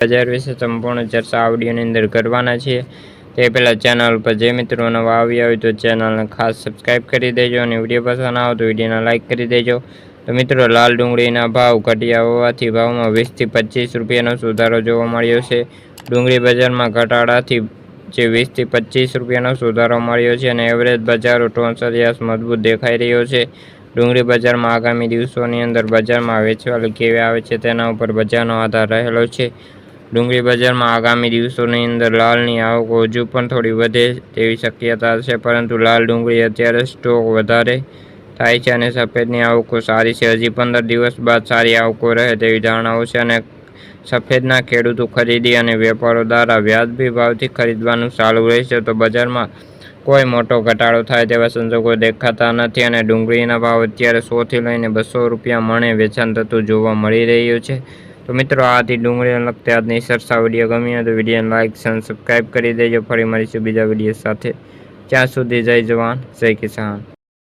બજાર વિશે સંપૂર્ણ ચર્ચા આ વિડીયોની અંદર કરવાના છીએ. તે પહેલાં ચેનલ પર જે મિત્રો નવા આવ્યા હોય તો ચેનલને ખાસ સબસ્ક્રાઈબ કરી દેજો અને વીડિયો પસંદ આવે તો વિડીયોને લાઇક કરી દેજો. તો મિત્રો, લાલ ડુંગળીના ભાવ ઘટ્યા હોવાથી ભાવમાં વીસથી પચીસ રૂપિયાનો સુધારો જોવા મળ્યો છે. ડુંગળી બજારમાં ઘટાડાથી જે વીસથી પચીસ રૂપિયાનો સુધારો મળ્યો છે અને એવરેજ બજારો ટોંસરિયાસ મજબૂત દેખાઈ રહ્યો છે. ડુંગળી બજારમાં આગામી દિવસોની અંદર બજારમાં વેચવાલી કેવી આવે છે તેના ઉપર બજારનો આધાર રહેલો છે. ડુંગળી બજારમાં આગામી દિવસોની અંદર લાલની આવકો હજુ પણ થોડી વધે તેવી શક્યતા છે, પરંતુ લાલ ડુંગળી અત્યારે સ્ટોક વધારે થાય છે અને સફેદની આવકો સારી છે. હજી પંદર દિવસ બાદ સારી આવકો રહે તેવી ધારણાઓ છે અને સફેદના ખેડૂતો ખરીદી અને વેપારો દ્વારા વ્યાજબી ભાવથી ખરીદવાનું ચાલુ રહેશે તો બજારમાં કોઈ મોટો ઘટાડો થાય તેવા સંજોગો દેખાતા નથી અને ડુંગળીના ભાવ અત્યારે સોથી લઈને બસો રૂપિયા મણે વેચાણ થતું જોવા મળી રહ્યું છે. તો મિત્રો, આથી ડુંગળીને લગતી આજની સરસા વીડિયો ગમી હોય તો વિડીયોને લાઇક અને સબસ્ક્રાઈબ કરી દેજો. ફરી મળીશું બીજા વીડિયો સાથે. ત્યાં સુધી જય જવાન, જય કિસાન.